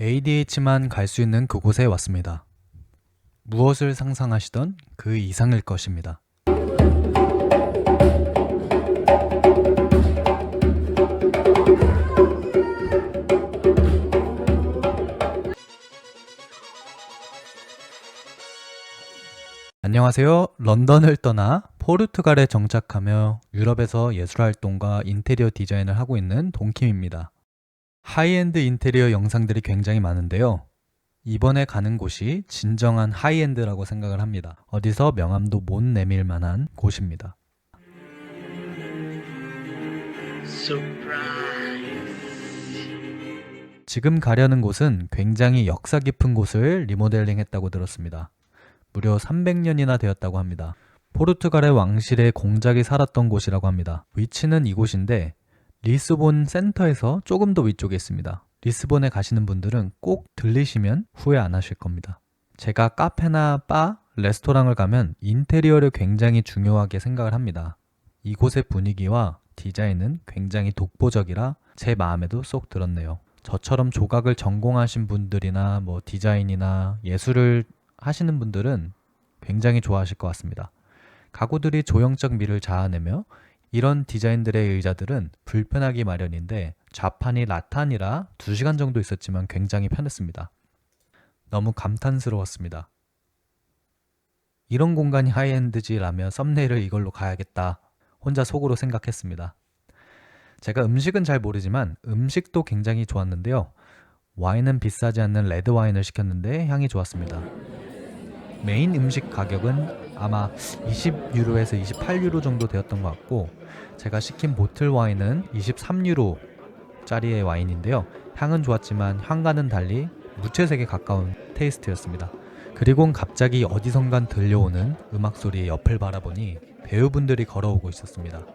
ADH만 갈 수 있는 그곳에 왔습니다. 무엇을 상상하시던 그 이상일 것입니다. 안녕하세요. 런던을 떠나 포르투갈에 정착하며 유럽에서 예술활동과 인테리어 디자인을 하고 있는 동킴입니다. 하이엔드 인테리어 영상들이 굉장히 많은데요. 이번에 가는 곳이 진정한 하이엔드라고 생각을 합니다. 어디서 명함도 못 내밀 만한 곳입니다. 지금 가려는 곳은 굉장히 역사 깊은 곳을 리모델링 했다고 들었습니다. 무려 300년이나 되었다고 합니다. 포르투갈의 왕실의 공작이 살았던 곳이라고 합니다. 위치는 이곳인데 리스본 센터에서 조금 더 위쪽에 있습니다. 리스본에 가시는 분들은 꼭 들리시면 후회 안 하실 겁니다. 제가 카페나 바, 레스토랑을 가면 인테리어를 굉장히 중요하게 생각을 합니다. 이곳의 분위기와 디자인은 굉장히 독보적이라 제 마음에도 쏙 들었네요. 저처럼 조각을 전공하신 분들이나 뭐 디자인이나 예술을 하시는 분들은 굉장히 좋아하실 것 같습니다. 가구들이 조형적 미를 자아내며 이런 디자인들의 의자들은 불편하기 마련인데 좌판이 라탄이라 2시간 정도 있었지만 굉장히 편했습니다. 너무 감탄스러웠습니다. 이런 공간이 하이엔드지라며 썸네일을 이걸로 가야겠다. 혼자 속으로 생각했습니다. 제가 음식은 잘 모르지만 음식도 굉장히 좋았는데요. 와인은 비싸지 않는 레드 와인을 시켰는데 향이 좋았습니다. 메인 음식 가격은 아마 20유로에서 28유로 정도 되었던 것 같고 제가 시킨 보틀 와인은 23유로 짜리의 와인인데요. 향은 좋았지만 향과는 달리 무채색에 가까운 테이스트였습니다. 그리곤 갑자기 어디선간 들려오는 음악 소리의 옆을 바라보니 배우분들이 걸어오고 있었습니다.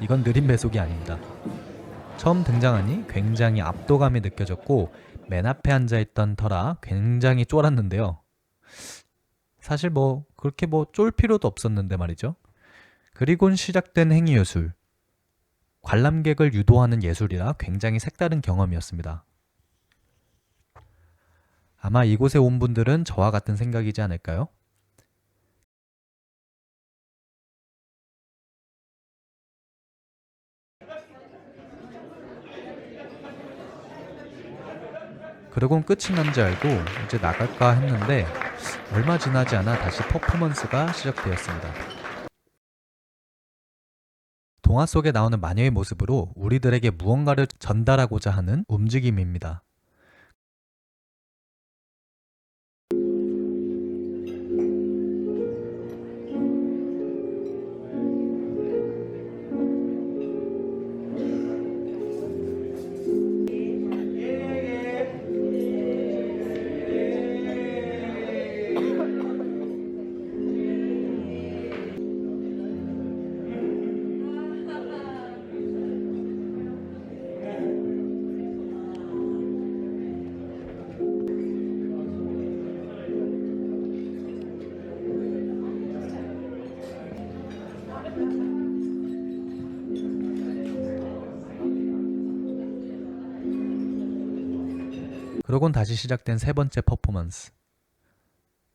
이건 느린 배속이 아닙니다. 처음 등장하니 굉장히 압도감이 느껴졌고 맨 앞에 앉아있던 터라 굉장히 쫄았는데요. 사실 뭐 그렇게 뭐 쫄 필요도 없었는데 말이죠. 그리곤 시작된 행위 예술. 관람객을 유도하는 예술이라 굉장히 색다른 경험이었습니다. 아마 이곳에 온 분들은 저와 같은 생각이지 않을까요? 그러곤 끝이 난 줄 알고 이제 나갈까 했는데 얼마 지나지 않아 다시 퍼포먼스가 시작되었습니다. 동화 속에 나오는 마녀의 모습으로 우리들에게 무언가를 전달하고자 하는 움직임입니다. 그러곤 다시 시작된 세 번째 퍼포먼스.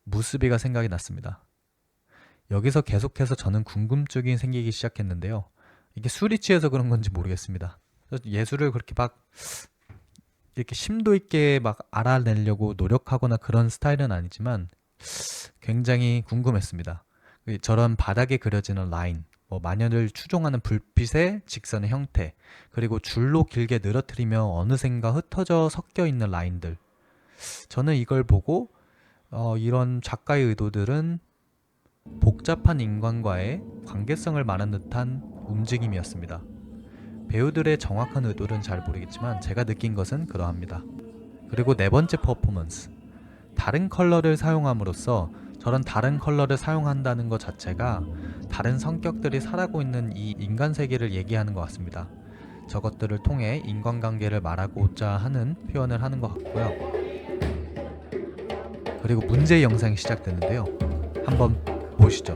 무스비가 생각이 났습니다. 여기서 계속해서 저는 궁금증이 생기기 시작했는데요. 이게 술이 취해서 그런 건지 모르겠습니다. 예술을 그렇게 막 이렇게 심도 있게 막 알아내려고 노력하거나 그런 스타일은 아니지만 굉장히 궁금했습니다. 저런 바닥에 그려지는 라인, 뭐 마녀를 추종하는 불빛의 직선의 형태, 그리고 줄로 길게 늘어뜨리며 어느샌가 흩어져 섞여 있는 라인들. 저는 이걸 보고 어, 이런 작가의 의도들은 복잡한 인간과의 관계성을 말한 듯한 움직임이었습니다. 배우들의 정확한 의도는 잘 모르겠지만 제가 느낀 것은 그러합니다. 그리고 네 번째 퍼포먼스. 다른 컬러를 사용함으로써 저런 다른 컬러를 사용한다는 것 자체가 다른 성격들이 살아고 있는 이 인간 세계를 얘기하는 것 같습니다. 저것들을 통해 인간관계를 말하고자 하는 표현을 하는 것 같고요. 그리고 문제 영상이 시작되는데요. 한번 보시죠.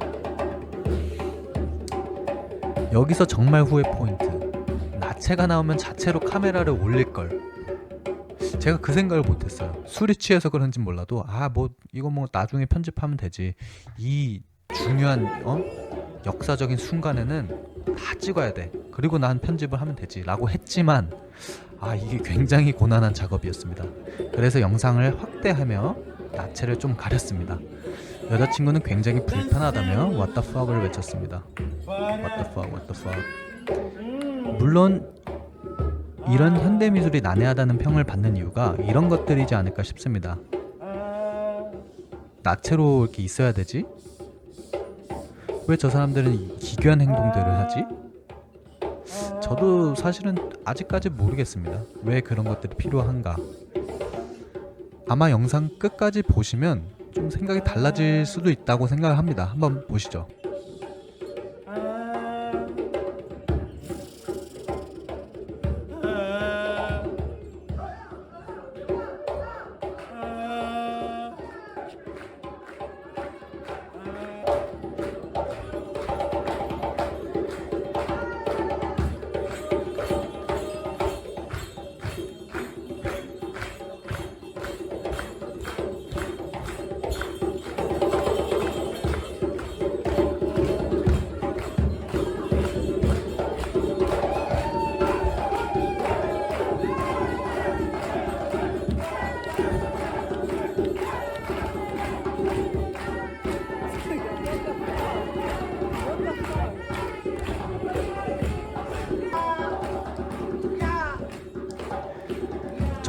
여기서 정말 후회 포인트. 나체가 나오면 자체로 카메라를 올릴 걸. 제가 그 생각을 못했어요. 술이 취해서 그런지 몰라도 아 뭐 이거 뭐 나중에 편집하면 되지. 이 중요한 어 역사적인 순간에는 다 찍어야 돼. 그리고 난 편집을 하면 되지라고 했지만 아 이게 굉장히 고난한 작업이었습니다. 그래서 영상을 확대하며 나체를 좀 가렸습니다. 여자친구는 굉장히 불편하다며 What the fuck을 외쳤습니다. Fuck, what the fuck. 물론 이런 현대 미술이 난해하다는 평을 받는 이유가 이런 것들이지 않을까 싶습니다. 나체로 이렇게 있어야 되지? 왜 저 사람들은 이 기괴한 행동들을 하지? 저도 사실은 아직까지 모르겠습니다. 왜 그런 것들이 필요한가? 아마 영상 끝까지 보시면 좀 생각이 달라질 수도 있다고 생각을 합니다. 한번 보시죠.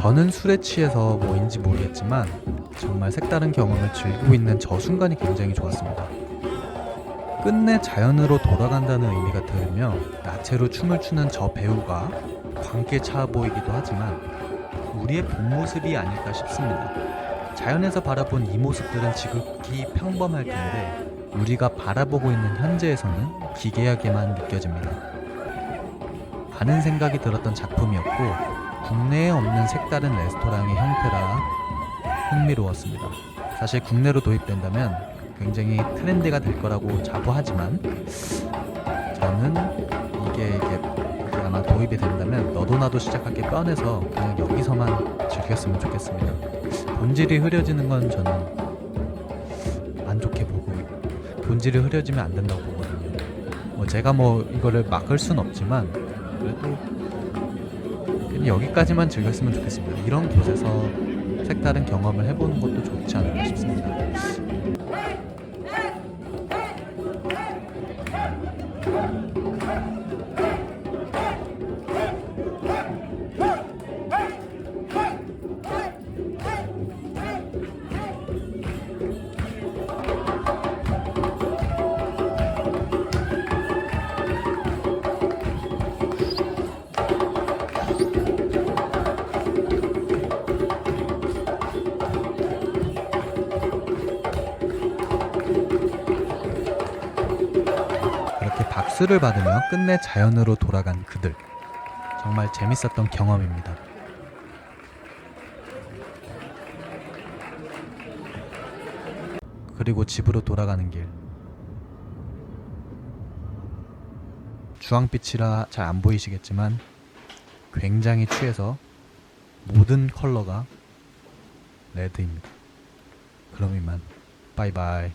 저는 술에 취해서 뭐인지 모르겠지만 정말 색다른 경험을 즐기고 있는 저 순간이 굉장히 좋았습니다. 끝내 자연으로 돌아간다는 의미가 들으며 나체로 춤을 추는 저 배우가 광기에 차 보이기도 하지만 우리의 본 모습이 아닐까 싶습니다. 자연에서 바라본 이 모습들은 지극히 평범할 텐데 우리가 바라보고 있는 현재에서는 기괴하게만 느껴집니다. 많은 생각이 들었던 작품이었고 국내에 없는 색다른 레스토랑의 형태라 흥미로웠습니다. 사실 국내로 도입된다면 굉장히 트렌드가 될 거라고 자부하지만 저는 이게 이게 아마 도입이 된다면 너도 나도 시작할 게 뻔해서 그냥 여기서만 즐겼으면 좋겠습니다. 본질이 흐려지는 건 저는 안 좋게 보고 본질이 흐려지면 안 된다고 보거든요. 뭐 제가 뭐 이거를 막을 순 없지만 그래도 여기까지만 즐겼으면 좋겠습니다. 이런 곳에서 색다른 경험을 해보는 것도 좋지 않을까 싶습니다. 박수를 받으며 끝내 자연으로 돌아간 그들. 정말 재밌었던 경험입니다. 그리고 집으로 돌아가는 길. 주황빛이라 잘 안 보이시겠지만 굉장히 취해서 모든 컬러가 레드입니다. 그럼 이만 바이바이.